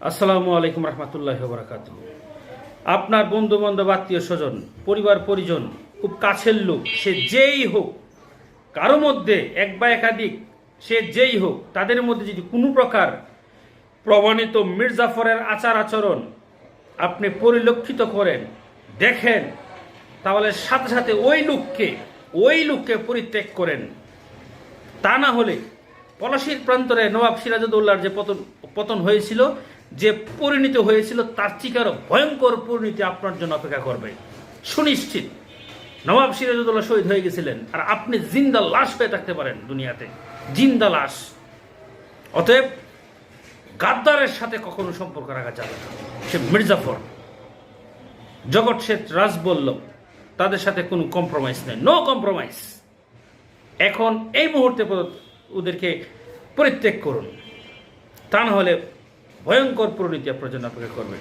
আসসালামু আলাইকুম রহমতুল্লাহ বরাকাত আপনার বন্ধু বান্ধব আত্মীয় স্বজন পরিবার পরিজন খুব কাছের লোক, সে যেই হোক, কারও মধ্যে এক বা একাধিক, সে যেই হোক, তাদের মধ্যে যদি কোনো প্রকার প্রমাণিত মির্জাফরের আচার আচরণ আপনি পরিলক্ষিত করেন, দেখেন, তাহলে সাথে সাথে ওই লোককে ওই লোককে পরিত্যাগ করেন। তা না হলে পলাশির প্রান্তরে নবাব সিরাজউদ্দৌলার যে পতন পতন হয়েছিল যে পরিণত হয়েছিল তার চিকারও ভয়ঙ্কর পরিণতি আপনার জন্য অপেক্ষা করবে। সুনিশ্চিত, নবাব সিরাজউদ্দৌলা শহীদ হয়ে গেছিলেন আর আপনি জিন্দা লাশ হয়ে থাকতে পারেন দুনিয়াতে। জিন্দা লাশ। অতএব গাদ্দারের সাথে কখনো সম্পর্ক রাখা যাবে না। সে মির্জাফর। জগৎ শেঠ রাজ বলল, তাদের সাথে কোনো কম্প্রোমাইজ নেই। নো কম্প্রোমাইজ এখন এই মুহূর্তে ওদেরকে পরিত্যাগ করুন। তা না হলে ভয়ঙ্কর পরিণতি আপনার জন্য অপেক্ষা করবে।